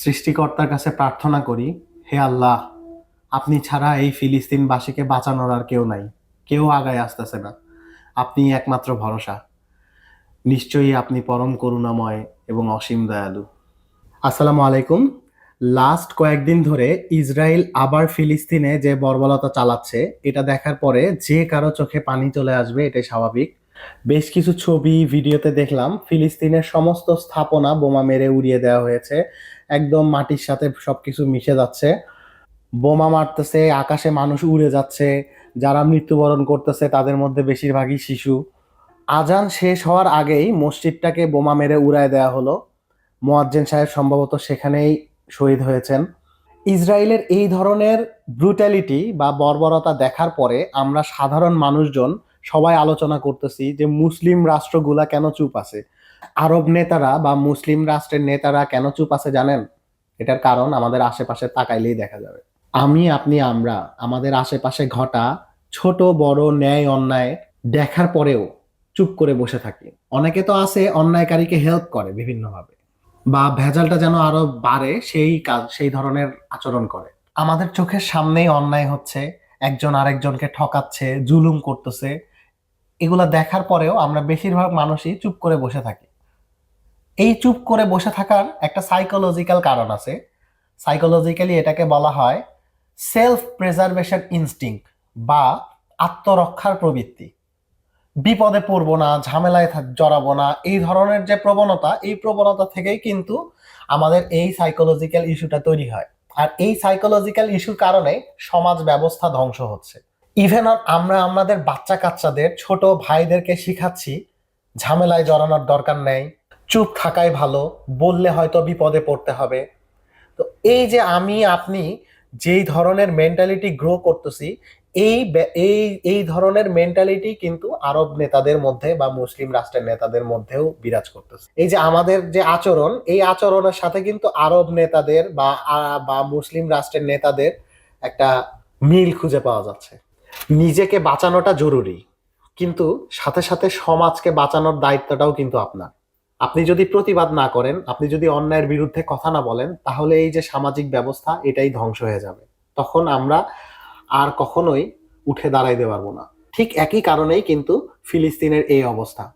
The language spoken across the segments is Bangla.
সৃষ্টিকর্তার কাছে প্রার্থনা করি, হে আল্লাহ, আপনি ছাড়া এই ফিলিস্তিনবাসীকে বাঁচানোর আর কেউ নাই, কেউ আগায় আসতেছে না। আপনি একমাত্র ভরসা। নিশ্চয়ই আপনি পরম করুণাময় এবং অসীম দয়ালু। আসসালামু আলাইকুম। লাস্ট কয়েকদিন ধরে ইসরায়েল আবার ফিলিস্তিনে যে বর্বরতা চালাচ্ছে, এটা দেখার পরে যে কারও চোখে পানি চলে আসবে, এটাই স্বাভাবিক। বেশ কিছু ছবি ভিডিওতে দেখলাম। ফিলিস্তিনের সমস্ত স্থাপনা বোমা মেরে উড়িয়ে দেওয়া হয়েছে। একদম মাটির সাথে সবকিছু মিশে যাচ্ছে। বোমা মারতেছে, আকাশে মানুষ উড়ে যাচ্ছে। যারা মৃত্যুবরণ করতেছে, তাদের মধ্যে বেশিরভাগই শিশু। আজান শেষ হওয়ার আগেই মসজিদটাকে বোমা মেরে উড়ায় দেওয়া হলো। মোয়াজ্জেন সাহেব সম্ভবত সেখানেই শহীদ হয়েছেন। ইসরায়েলের এই ধরনের ব্রুটালিটি বা বর্বরতা দেখার পরে আমরা সাধারণ মানুষজন সবাই আলোচনা করতেছি যে মুসলিম রাষ্ট্রগুলা কেন চুপ আছে? আরব নেতারা বা মুসলিম রাষ্ট্রের নেতারা কেন চুপ আছে জানেন? এটার কারণ আমাদের আশেপাশে তাকাইলেই দেখা যাবে। আমি, আপনি, আমরা, আমাদের আশেপাশে ঘটা ছোট, বড়, ন্যায়, অন্যায় দেখার পরেও চুপ করে বসে থাকি। অনেকে তো আছে অন্যায়কারীকে হেল্প করে বিভিন্নভাবে বা ভেজালটা যেন আরও বাড়ে সেই কাজ, সেই ধরনের আচরণ করে। আমাদের চোখের সামনেই অন্যায় হচ্ছে, একজন আরেকজনকে ঠকাচ্ছে, জুলুম করতেছে এগুলা দেখার পরেও আমরা বেশিরভাগ মানুষই চুপ করে বসে থাকি। এই চুপ করে বসে থাকার একটা সাইকোলজিক্যাল কারণ আছে। সাইকোলজিক্যালি এটাকে বলা হয় সেলফ প্রেজারভেশন ইনস্টিংক্ট বা আত্মরক্ষার প্রবৃত্তি। বিপদে পড়ব না, ঝামেলায় জড়াবো না, এই ধরনের যে প্রবণতা, এই প্রবণতা থেকেই কিন্তু আমাদের এই সাইকোলজিক্যাল ইস্যুটা তৈরি হয়। আর এই সাইকোলজিক্যাল ইস্যুর কারণে সমাজ ব্যবস্থা ধ্বংস হচ্ছে। ইভেন আমরা আমাদের বাচ্চা কাচ্চাদের ছোট ভাইদেরকে শিখাচ্ছি, ঝামেলায় জড়ানোর দরকার নেই, চুপ থাকাই ভালো, বললে হয়তো বিপদে পড়তে হবে। তো এই যে আমি, আপনি যেই ধরনের মেন্টালিটি গ্রো করতেছি, এই এই এই ধরনের মেন্টালিটি কিন্তু আরব নেতাদের মধ্যে বা মুসলিম রাষ্ট্রের নেতাদের মধ্যেও বিরাজ করতেছে। এই যে আমাদের যে আচরণ, এই আচরণের সাথে কিন্তু আরব নেতাদের বা বা মুসলিম রাষ্ট্রের নেতাদের একটা মিল খুঁজে পাওয়া যাচ্ছে। নিজেকে বাঁচানোটা জরুরি। কিন্তু সাথে সাথে সমাজকে বাঁচানোর দায়িত্বটাও কিন্তু আপনার। আপনি যদি প্রতিবাদ না করেন, আপনি যদি অন্যায়ের বিরুদ্ধে কথা না বলেন, তাহলে এই যে সামাজিক ব্যবস্থা, এটাই ধ্বংস হয়ে যাবে। তখন আমরা আর কখনোই উঠে দাঁড়াইতে পারব না। ঠিক একই কারণেই কিন্তু ফিলিস্তিনের এই অবস্থা।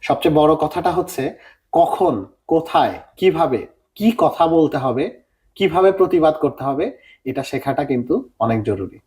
সবচেয়ে বড় কথাটা হচ্ছে, কখন, কোথায়, কীভাবে, কি কথা বলতে হবে, কীভাবে প্রতিবাদ করতে হবে, এটা শেখাটা কিন্তু অনেক জরুরি।